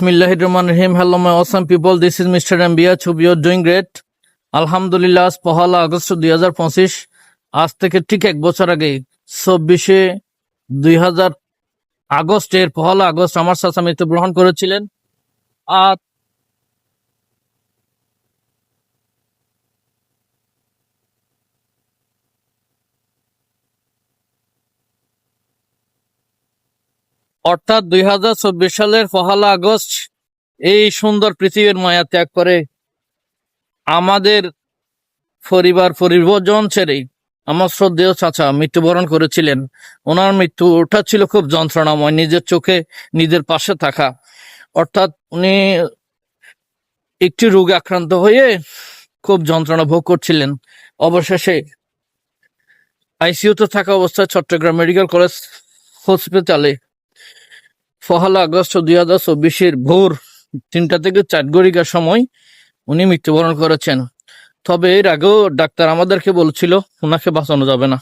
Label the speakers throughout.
Speaker 1: Bismillahir রহমান রহিম। Hello my awesome people this is mister Mbia Chub. You're doing great আলহামদুলিল্লাহ আজ পহেলা August দুই হাজার পঁচিশ। আজ থেকে ঠিক এক বছর আগে, চব্বিশে দুই হাজার আগস্টের পহলা আগস্ট আমার চাচা মৃত্যুগ্রহণ করেছিলেন। আর অর্থাৎ দুই হাজার চব্বিশ সালের পহেলা আগস্ট এই সুন্দর পৃথিবীর মায়া ত্যাগ করে আমাদের পরিবার পরিবর্জন ছেড়ে আমার শ্রদ্ধেয় চাচা মৃত্যুবরণ করেছিলেন। ওনার মৃত্যু ওটা ছিল খুব যন্ত্রণাময়, নিজের চোখে নিজের পাশে থাকা। অর্থাৎ উনি একটি রোগে আক্রান্ত হয়ে খুব যন্ত্রণা ভোগ করছিলেন। অবশেষে আইসিইউতে থাকা অবস্থায় চট্টগ্রাম মেডিকেল কলেজ হসপিটালে পহেলা আগস্ট দুই হাজার চব্বিশের ভোর তিনটা থেকে চার সময় উনি মৃত্যুবরণ করেছেন। তবে এর আগেও ডাক্তার আমাদেরকে বলছিল ওনাকে বাঁচানো যাবে না।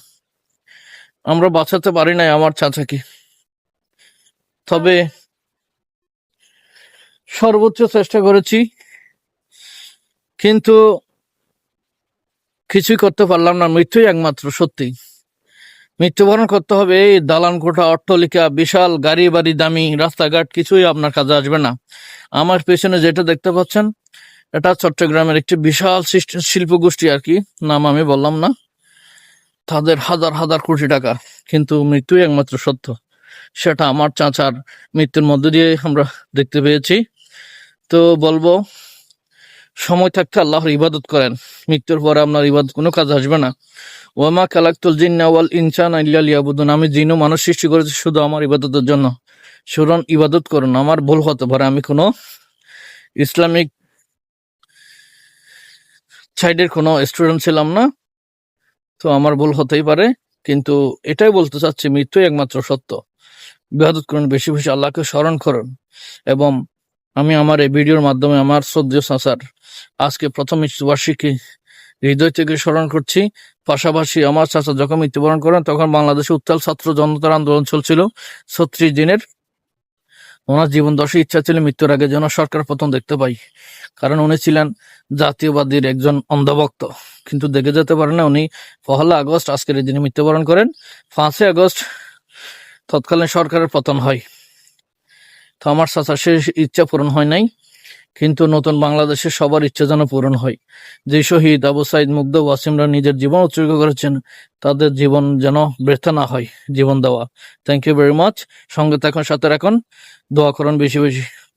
Speaker 1: আমরা বাঁচাতে পারি নাই আমার চাচাকে। তবে সর্বোচ্চ চেষ্টা করেছি, কিন্তু কিছুই করতে পারলাম না, মৃত্যুই একমাত্র সত্যি। মৃত্যুবরণ করতে হবে, এই দালান কোঠা, অট্টলিকা, বিশাল গাড়ি বাড়ি, দামি রাস্তাঘাট, কিছুই আপনার কাজে আসবে না। আমার পেছনে যেটা দেখতে পাচ্ছেন, এটা চট্টগ্রামের একটি বিশাল শিল্প গোষ্ঠী আর কি, নাম আমি বললাম না। তাদের হাজার হাজার কোটি টাকা, কিন্তু মৃত্যুই একমাত্র সত্য। সেটা আমার চাচার মৃত্যুর মধ্য দিয়ে আমরা দেখতে পেয়েছি। তো বলব সময় থাকতে আল্লাহর ইবাদত করেন। মৃত্যুর পরে আপনার ইবাদত কোনো কাজ আসবে না। ওয়ামা কালাক্তুল জিন্না ওয়াল ইনসান ইল্লা লিয়াবুদুন। আমি জিন ও মানুষ সৃষ্টি করেছি শুধু আমার ইবাদতের জন্য। সুতরাং ইবাদত করুন। আমার ভুল হতে পারে। আমি কোনো ইসলামিক সাইডের কোনো স্টুডেন্ট ছিলাম না। তো আমার ভুল হতেই পারে। কিন্তু এটাই বলতে চাচ্ছি, মৃত্যুই একমাত্র সত্য। ইবাদত করুন, বেশি বেশি আল্লাহকে স্মরণ করুন। এবং আমি আমার এই ভিডিওর মাধ্যমে আমার শ্রদ্ধেয় চাচার আজকে প্রথম মৃত্যুবার্ষিকী হৃদয় থেকে স্মরণ করছি। পাশাপাশি আমার চাচা যখন মৃত্যুবরণ করেন, তখন বাংলাদেশে উত্তাল ছাত্র জনতার আন্দোলন চলছিল। ছত্রিশ দিনের ওনার জীবন দশে ইচ্ছা ছিল, মৃত্যুর আগে যেন সরকার পতন দেখতে পাই। কারণ উনি ছিলেন জাতীয়বাদীর একজন অন্ধভক্ত। কিন্তু দেখে যেতে পারে না, উনি পহলা আগস্ট আজকের দিনে মৃত্যুবরণ করেন। পাঁচই আগস্ট তৎকালীন সরকারের পতন হয়। তো আমার চাচার শেষ ইচ্ছা পূরণ হয় নাই, কিন্তু নতুন বাংলাদেশের সবার ইচ্ছা যেন পূরণ হয়। যে শহীদ আবু সাইদ মুগ্ধ ওয়াসিমরা নিজের জীবন উৎসর্গ করেছেন, তাদের জীবন যেন ব্যর্থ না হয়, জীবন দেওয়া। থ্যাংক ইউ ভেরি মাচ সঙ্গে থাকুন, সাথে রাখুন। দোয়া করুন বেশি বেশি।